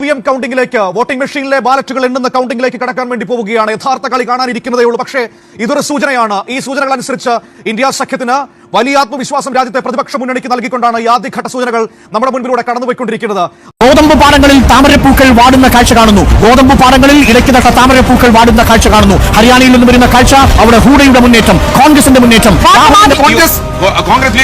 P M കൗണ്ടിംഗിലേക്ക് voting മെഷീനിലെ ബാലറ്റുകൾ എണ്ണുന്ന കൗണ്ടിങ്ങിലേക്ക് കടക്കാൻ വേണ്ടി പോവുകയാണ്. യഥാർത്ഥ കളി കാണാനിരിക്കുന്നതേ ഉള്ളൂ. പക്ഷേ ഇതൊരു സൂചനയാണ്. ഈ സൂചനകൾ അനുസരിച്ച് ഇന്ത്യ സഖ്യത്തിന് വലിയ ആത്മവിശ്വാസം രാജ്യത്തെ പ്രതിപക്ഷ മുന്നണിക്ക് നൽകിക്കൊണ്ടാണ് ഈ ആദ്യഘട്ട സൂചനകൾ നമ്മുടെ മുൻപിലൂടെ കടന്നുപോയിക്കൊണ്ടിരിക്കുന്നത്. ഗോതമ്പ് പാടങ്ങളിൽ താമരപ്പൂക്കൾ വാടുന്ന കാഴ്ച കാണുന്നു. ഗോതമ്പ് പാടങ്ങളിൽ ഇടയ്ക്ക് നട്ട താമരപ്പൂക്കൾ വാടുന്ന കാഴ്ച കാണുന്നു. ഹരിയാനയിൽ നിന്ന് വരുന്ന കാഴ്ച അവിടെ ഹൂഡയുടെ മുന്നേറ്റം കോൺഗ്രസിന്റെ മുന്നേറ്റം. കോൺഗ്രസ് കോൺഗ്രസ്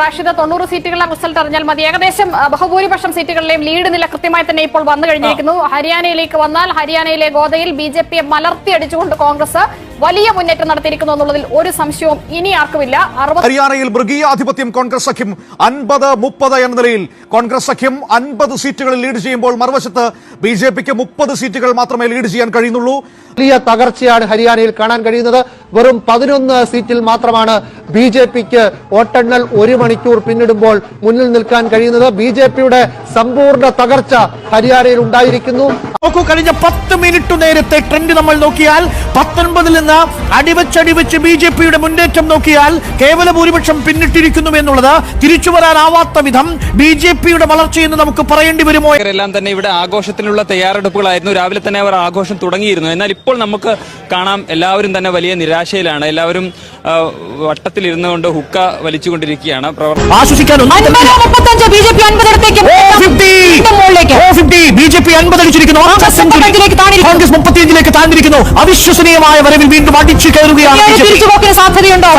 റാഷിദ തൊണ്ണൂറ് സീറ്റുകളിലെ റിസൾട്ട് അറിഞ്ഞാൽ മതി. ഏകദേശം ബഹുഭൂരിപക്ഷം സീറ്റുകളിലെയും ലീഡ് നില കൃത്യമായി തന്നെ ഇപ്പോൾ വന്നു കഴിഞ്ഞിരിക്കുന്നു. ഹരിയാനയിലേക്ക് വന്നാൽ ഹരിയാനയിലെ ഗോദയിൽ ബി ജെ പിയെ മലർത്തി അടിച്ചുകൊണ്ട് കോൺഗ്രസ് വലിയ മുന്നേറ്റം നടത്തിയിരിക്കുന്നു എന്നുള്ളതിൽ ഒരു സംശയവും ഇനി ആർക്കുമില്ല. ഹരിയാനയിൽ മൃഗീയാധിപത്യം കോൺഗ്രസ് സഖ്യം അൻപത് മുപ്പത് എന്ന നിലയിൽ കോൺഗ്രസ് സഖ്യം അൻപത് സീറ്റുകളിൽ ലീഡ് ചെയ്യുമ്പോൾ മറുവശത്ത് ബി ജെ പിക്ക് മുപ്പത് സീറ്റുകൾ മാത്രമേ ലീഡ് ചെയ്യാൻ കഴിയുന്നുള്ളൂ. വലിയ തകർച്ചയാണ് ഹരിയാനയിൽ കാണാൻ കഴിയുന്നത്. വെറും പതിനൊന്ന് സീറ്റിൽ മാത്രമാണ് ബി ജെ പിക്ക് വോട്ടെണ്ണൽ ഒരു മണിക്കൂർ പിന്നിടുമ്പോൾ മുന്നിൽ നിൽക്കാൻ കഴിയുന്നത്. ബി ജെ പിയുടെ സമ്പൂർണ തകർച്ച ഹരിയാനയിൽ ഉണ്ടായിരിക്കുന്നു. നോക്കൂ കഴിഞ്ഞ പത്ത് മിനിറ്റ് നേരത്തെ ട്രെൻഡ് നമ്മൾ നോക്കിയാൽ പത്തൊൻപതിൽ നിന്ന് അടിവച്ചടിവച്ച് ബി ജെ പിയുടെ മുന്നേറ്റം നോക്കിയാൽ കേവല ഭൂരിപക്ഷം പിന്നിട്ടിരിക്കുന്നു എന്നുള്ളത് തിരിച്ചു വരാനാവാത്ത വിധം ബി ജെ പിയുടെ വളർച്ചയെന്ന് നമുക്ക് പറയേണ്ടി വരുമോ? എല്ലാം തന്നെ ഇവിടെ ആഘോഷത്തിനുള്ള തയ്യാറെടുപ്പുകളായിരുന്നു. രാവിലെ തന്നെ അവർ ആഘോഷം തുടങ്ങിയിരുന്നു. എന്നാൽ ഇപ്പോൾ നമുക്ക് കാണാം എല്ലാവരും തന്നെ വലിയ നിരാശയിലാണ്. എല്ലാവരും വട്ടത്തിൽ വട്ടത്തിലിരുന്നു കൊണ്ട് ഹുക്ക വലിച്ചുകൊണ്ടിരിക്കുകയാണ്. പ്രവർത്തനം ആശ്വസിക്കാൻ അൻപത് അടിച്ചിരിക്കുന്നു. കോൺഗ്രസ് മുപ്പത്തിയഞ്ചിലേക്ക് താഴ്ന്നിരിക്കുന്നു അവിശ്വസനീയമായ വരവിൽ വീണ്ടും അടിച്ചു കയറുകയാണ് സാധ്യതയുണ്ടോ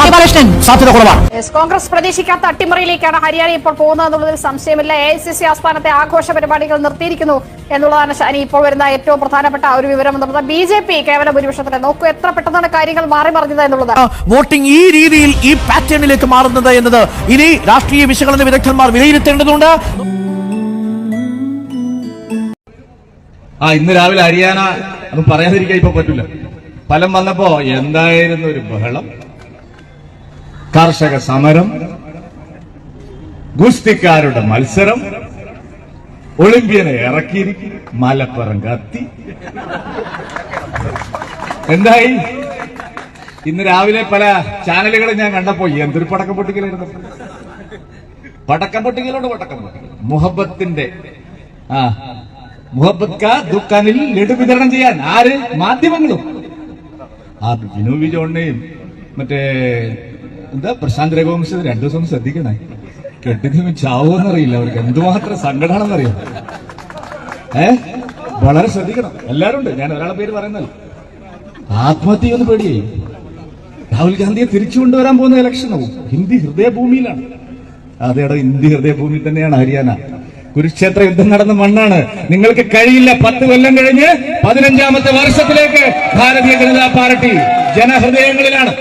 സാധ്യത കുറവാണ്. കോൺഗ്രസ് പ്രതീക്ഷിക്കാത്ത അട്ടിമറിയിലേക്കാണ് ഹരിയാന ഇപ്പോൾ പോകുന്നത് എന്നുള്ളതിൽ സംശയമില്ല. എ ഐ സി സി ആസ്ഥാനത്തെ ആഘോഷ പരിപാടികൾ നിർത്തിയിരിക്കുന്നു എന്നുള്ളതാണ് ഷാനി ഇപ്പോൾ വരുന്ന ഏറ്റവും പ്രധാനപ്പെട്ട ഒരു വിവരം എന്നുള്ളത്. ബി ജെ പി കേവല ഭൂരിപക്ഷത്തിന് നോക്കൂ എത്ര പെട്ടെന്നാണ് കാര്യങ്ങൾ മാറി മറിഞ്ഞത് എന്നുള്ളത്. വോട്ടിംഗ് ഈ രീതിയിൽ ഈ പാറ്റേണിലേക്ക് മാറുന്നത് എന്നത് ഇനി രാഷ്ട്രീയ വിശകലന വിദഗ്ധന്മാർ വിലയിരുത്തേണ്ടതുണ്ട്. ആ ഇന്ന് രാവിലെ ഹരിയാന അത് പറയാതിരിക്കാൻ ഇപ്പൊ പറ്റില്ല ഫലം വന്നപ്പോ എന്തായിരുന്നു ഒരു ബഹളം? കർഷക സമരം ഗുസ്തിക്കാരുടെ മത്സരം ഒളിമ്പ്യനെ ഇറക്കി മലപ്പുറം കത്തി. എന്തായി? ഇന്ന് രാവിലെ പല ചാനലുകളും ഞാൻ കണ്ടപ്പോ എന്തൊരു പടക്കം പൊട്ടിക്കലായിരുന്നു. പടക്കം പൊട്ടിക്കലോട് പടക്കം പൊട്ടിക്കൽ മുഹബത്തിന്റെ ആ മുഹബത്ത് ദുഃഖാനിൽ ലഡു വിതരണം ചെയ്യാൻ ആര് മാധ്യമങ്ങളും? ആ ബിനു വിജോണിനെയും മറ്റേ എന്താ പ്രശാന്ത് രഘുവംശം രണ്ടു ദിവസം ശ്രദ്ധിക്കണേ. കെട്ടിന് ചാവോന്നറിയില്ല അവർക്ക്. എന്തുമാത്രം സങ്കടമാണെന്നറിയാം ഏ? വളരെ ശ്രദ്ധിക്കണം. എല്ലാരും ഉണ്ട്. ഞാൻ ഒരാളെ പേര് പറയുന്നത് ആത്മഹത്യ ഒന്ന് പേടിയായി. രാഹുൽ ഗാന്ധിയെ തിരിച്ചു കൊണ്ടുവരാൻ പോകുന്ന ഇലക്ഷനാവും ഹിന്ദി ഹൃദയഭൂമിയിലാണ്. അതേടാ ഹിന്ദി ഹൃദയഭൂമി തന്നെയാണ് ഹരിയാന. കുരുക്ഷേത്ര യുദ്ധം നടന്ന മണ്ണാണ്. നിങ്ങൾക്ക് കഴിയില്ല. പത്ത് കൊല്ലം കഴിഞ്ഞ് പതിനഞ്ചാമത്തെ വർഷത്തിലേക്ക് ഭാരതീയ ജനതാ പാർട്ടി ജനഹൃദയങ്ങളിലാണ്